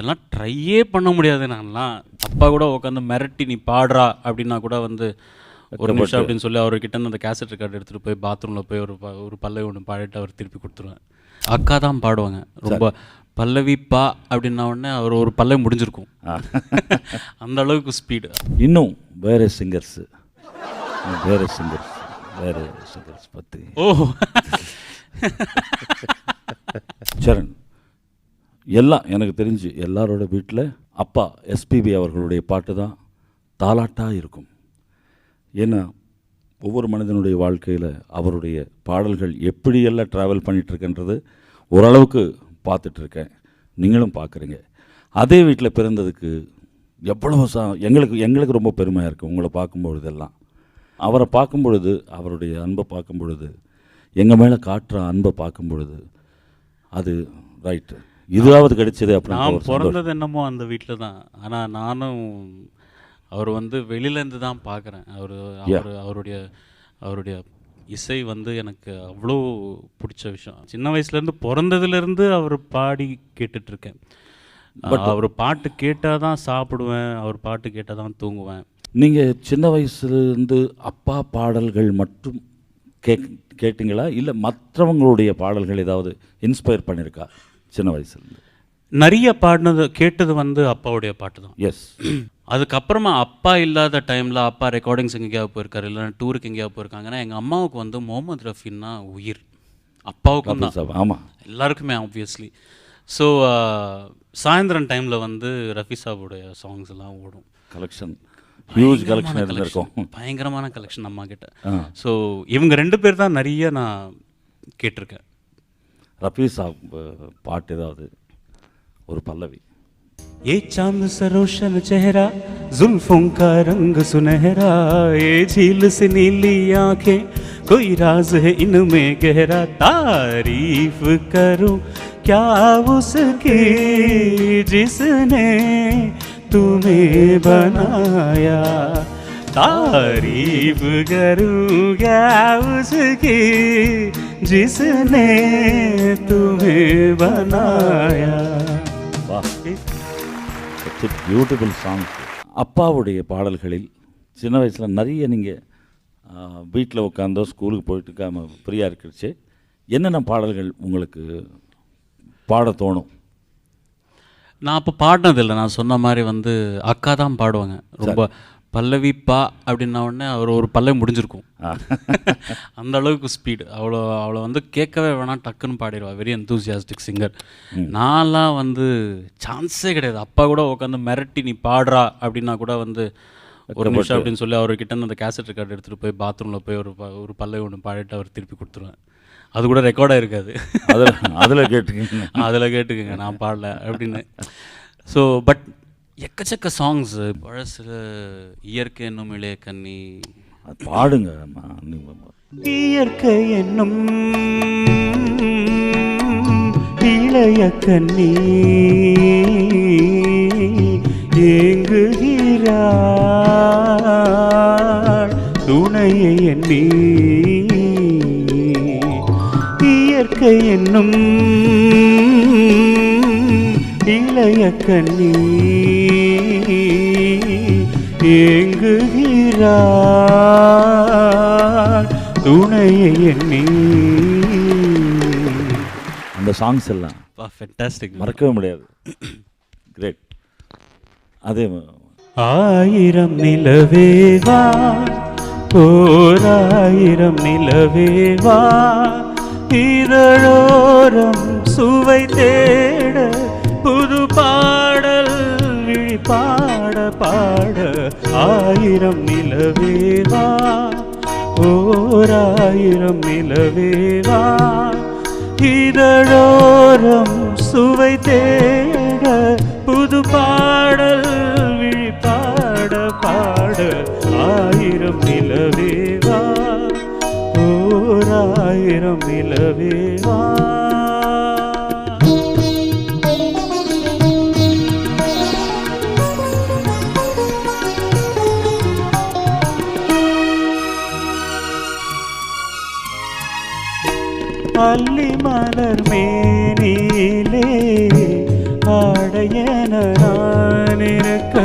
இதெல்லாம் ட்ரையே பண்ண முடியாது நான்லாம். அப்பா கூட உட்காந்து மிரட்டி நீ பாடுறா அப்படின்னா கூட வந்து ஒரு நிமிஷம் அப்படின்னு சொல்லி அவர்கிட்ட இருந்து அந்த கேசட் ரெக்கார்டு எடுத்துகிட்டு போய் பாத்ரூமில் போய் ஒரு ஒரு பல்லவி ஒன்று பாடிட்டு அவர் திருப்பி கொடுத்துருவேன். அக்கா தான் பாடுவாங்க. ரொம்ப பல்லவி பா அப்படின்ன உடனே அவர் ஒரு பல்லவி முடிஞ்சிருக்கும். அந்த அளவுக்கு ஸ்பீடு இன்னும் வேறு சிங்கர்ஸு வேறு சிங்கர்ஸ் வேறு சிங்கர்ஸ் பற்றி ஓ சரண். எல்லாம் எனக்கு தெரிஞ்சு எல்லாரோட வீட்டில் அப்பா எஸ்பிபி அவர்களுடைய பாட்டு தான் தாலாட்டாக இருக்கும். ஏன்னா ஒவ்வொரு மனிதனுடைய வாழ்க்கையில் அவருடைய பாடல்கள் எப்படியெல்லாம் ட்ராவல் பண்ணிகிட்ருக்கன்றது ஓரளவுக்கு பார்த்துட்ருக்கேன் நீங்களும் பார்க்குறீங்க. அதே வீட்டில் பிறந்ததுக்கு எவ்வளவு சா எங்களுக்கு எங்களுக்கு ரொம்ப பெருமையாக இருக்குது உங்களை பார்க்கும்பொழுதெல்லாம். அவரை பார்க்கும் பொழுது அவருடைய அன்பை பார்க்கும் பொழுது எங்கள் மேலே காட்டுற அன்பை பார்க்கும் பொழுது அது ரைட்டு இதுவாவது கிடைச்சது அப்படின்னு நான். பிறந்தது என்னமோ அந்த வீட்டில் தான். ஆனால் நானும் அவர் வந்து வெளியிலேருந்து தான் பார்க்குறேன். அவர் அவர் அவருடைய அவருடைய இசை வந்து எனக்கு அவ்வளோ பிடிச்ச விஷயம். சின்ன வயசுலேருந்து பிறந்ததுலேருந்து அவர் பாடி கேட்டுட்ருக்கேன். அவர் பாட்டு கேட்டால் தான் சாப்பிடுவேன். அவர் பாட்டு கேட்டால் தான் தூங்குவேன். நீங்கள் சின்ன வயசுலேருந்து அப்பா பாடல்கள் மட்டும் கேக் கேட்டிங்களா? இல்லை மற்றவங்களுடைய பாடல்கள் ஏதாவது இன்ஸ்பயர் பண்ணியிருக்கா சின்ன வயசுலேருந்து. நிறைய பாடினது கேட்டது வந்து அப்பாவுடைய பாட்டு தான் எஸ் அதுக்கப்புறமா அப்பா இல்லாத டைமில் அப்பா ரெக்கார்டிங்ஸ் எங்கேயாவது போயிருக்காரு இல்லைன்னா டூருக்கு எங்கேயாவது போயிருக்காங்கன்னா எங்கள் அம்மாவுக்கு வந்து முகமது ரஃபின்னா உயிர். அப்பாவுக்கும் தான். ஆமாம் எல்லாருக்குமே ஆப்வியஸ்லி ஸோ சாயந்தரம் டைமில் வந்து ரஃபி சாபுடைய சாங்ஸ் எல்லாம் ஓடும். கலெக்ஷன் ஹியூஜ் கலெக்ஷன் இருந்திருக்கும். பயங்கரமான கலெக்ஷன் அம்மா கிட்ட. ஸோ இவங்க ரெண்டு பேர் தான் நிறைய நான் கேட்டிருக்கேன். ரஃபி சாப் அஹ், பாட்டு ஏதாவது ஒரு பல்லவி ये चांद सा रोशन चेहरा जुल्फों का रंग सुनहरा ये झील से नीली आंखें कोई राज है इनमें गहरा तारीफ करूं क्या उसकी जिसने तुम्हें बनाया तारीफ करूं क्या उसकी जिसने तुम्हें बनाया வா பியூட்டிஃபுல் சாங் அப்பாவுடைய பாடல்களில் சின்ன வயசில் நிறைய நீங்கள் வீட்டில் உட்காந்தோ ஸ்கூலுக்கு போயிட்டு இருக்காம ஃப்ரீயாக இருக்கிறச்சு என்னென்ன பாடல்கள் உங்களுக்கு பாட தோணும் நான் அப்போ பாடினதில்லை நான் சொன்ன மாதிரி வந்து அக்கா தான் பாடுவாங்க ரொம்ப பல்லவி பா அப்படின்ன உடனே அவர் ஒரு பல்லவி முடிஞ்சிருக்கும். அந்த அளவுக்கு ஸ்பீடு அவ்வளோ அவ்வளோ வந்து கேட்கவே வேணாம் டக்குன்னு பாடிடுவா. வெரி enthusiastic சிங்கர் நான்லாம் வந்து சான்ஸே கிடையாது. அப்பா கூட உட்காந்து மிரட்டி நீ பாடுறா அப்படின்னா கூட வந்து ஒரு நிமிஷம் அப்படின்னு சொல்லி அவர்கிட்ட இருந்து அந்த கேசட் ரெக்கார்டு எடுத்துகிட்டு போய் பாத்ரூமில் போய் ஒரு ஒரு பல்லவி ஒன்று பாடிட்டு அவர் திருப்பி கொடுத்துருவேன். அது கூட ரெக்கார்டாக இருக்காது. அதில் அதில் கேட்டுக்கீங்க. அதில் கேட்டுக்கோங்க நான் பாடல அப்படின்னு. ஸோ பட் எக்கச்சக்க சாங்ஸ் பழசில் இயற்கை என்னும் இளைய கண்ணி. அது பாடுங்க இயற்கை என்னும் இளைய கண்ணி. ஏங்குகிறாள் துணையை எண்ணி. இயற்கை என்னும் இளைய கண்ணி. ஏங்குகிறாள் துணையை எண்ணி. அந்த சாங்ஸ் எல்லாம் ஃபென்டாஸ்டிக் மறக்கவே முடியாது. கிரேட் அதே ஆயிரம் நிலவேவா ஓராயிரம் நிலவேவா இதழோரம் சுவை தேட புது பாடல் விழி பாட பாட ஆயிரம் நிலவேவா ஓராயிரம் நிலவேவா இதழோரம் சுவை தேட புது பாடல் விழிப்பாட பாட பாட ஆயிரம் நிலவேவா ஓராயிரம் நிலவேவா அல்லி மலர் மேனிலே என நான் இருக்க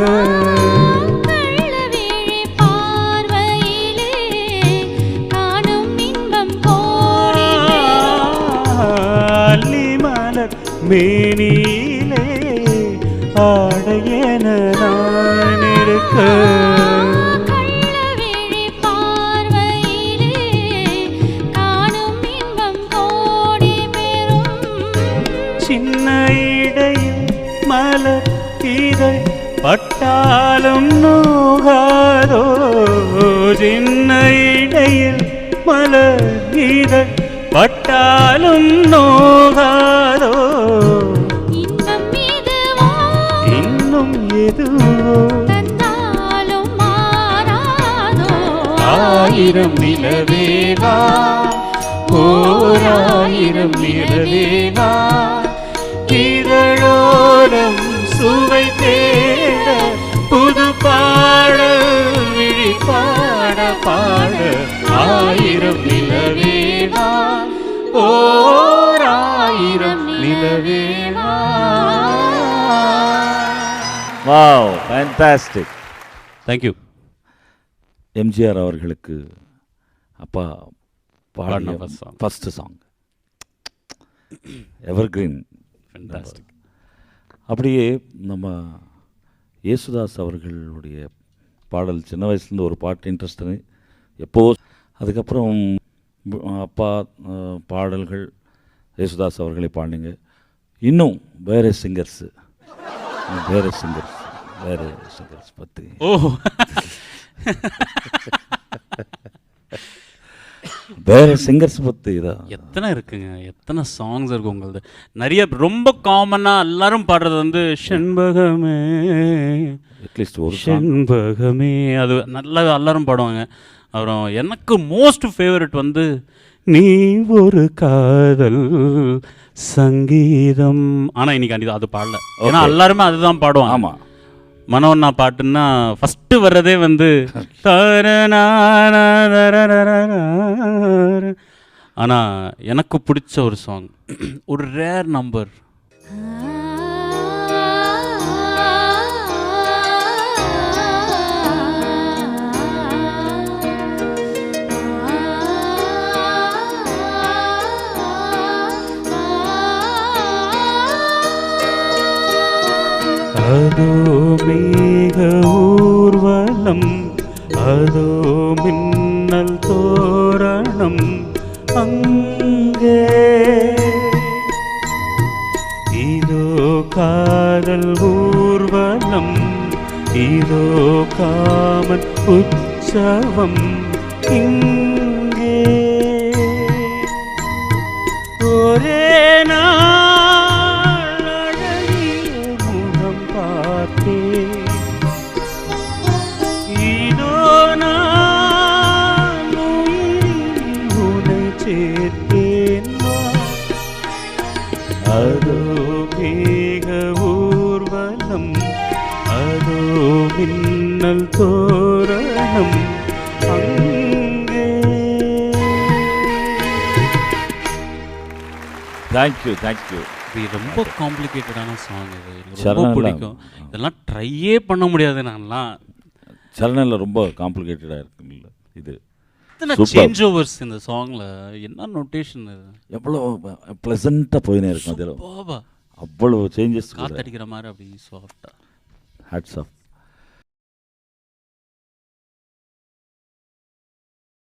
மேனியிலே ஆடையென நான் இருக்க மலர் இதழ் பட்டாலும் நோகாதோ? சின்ன இடையில் மலர் இதழ் பட்டாலும் நோகாதோ? இன்னும் எதுவோ? ஆயிரம் நிலவேவா ஓராயிரம் நிலவேவா ஆயிரம் நிலவேவா? ஓராயிரம் நிலவேவா? Wow fantastic thank you MGR அவர்களுக்கு அப்பா பாடின. ஃபஸ்ட்டு சாங் எவர்கிரீன் ஃபென்டாஸ்டிக் அப்படியே நம்ம இயேசுதாஸ் அவர்களுடைய பாடல் சின்ன வயசுலேருந்து ஒரு பாட்டு இன்ட்ரெஸ்ட் எப்போ அதுக்கப்புறம் அப்பா பாடல்கள் இயேசுதாஸ் அவர்களை பாடினீங்க. இன்னும் வேறு சிங்கர்ஸு. வேறு சிங்கர்ஸ். வேறு சிங்கர்ஸ் பற்றி ஓ. வேறு சிங்கர்ஸ் பற்றி இதான் எத்தனை இருக்குங்க? எத்தனை சாங்ஸ் இருக்கு உங்களது? நிறைய ரொம்ப காமனாக எல்லாரும் பாடுறது வந்து செண்பகமே. அட்லீஸ்ட் ஒரு செண்பகமே. அது நல்லா எல்லாரும் பாடுவாங்க. அப்புறம் எனக்கு மோஸ்ட் ஃபேவரட் வந்து நீ ஒரு காதல் சங்கீதம். ஆனால் இன்னைக்கு அது பாடல. ஏன்னா. எல்லாருமே அதுதான் பாடுவாங்க. ஆமாம் மனோன்னா பாட்டுன்னா ஃபஸ்ட்டு வர்றதே வந்து ஆனால் எனக்கு பிடிச்ச ஒரு சாங் ஒரு ரேர் நம்பர் அதோ மேக ஊர்வலம் அதோ மின்னல் தோரணம் அங்கே. இதோ காதல் ஊர்வலம் இதோ காமன் உற்சவம் இங்கே. ஒரே நாள் తప్పే അതോ മേഘ ഊർവലം അതോ മിന്നൽ തോരണം താങ്ക് യു താങ്ക് യു இது ரொம்ப காம்ப்ளிகேட்டடான சாங் இது. ரொம்ப பிடிக்கும். இதெல்லாம் ட்ரையே பண்ண முடியாது நான்லாம். சரணனில் ரொம்ப காம்ப்ளிகேட்டடாக இருக்குல்ல இது. சேஞ்ச் ஓவர்ஸ் இந்த சாங்ல என்ன நோட்டேஷன் இது? எவ்வளோ ப்ளசண்ட்டாக போயினே இருக்கும் அதில் அவ்வளோ சேஞ்சஸ் காத்தடிக்கிற மாதிரி அப்படி சாஃப்டா ஹேட்ஸ் ஆஃப்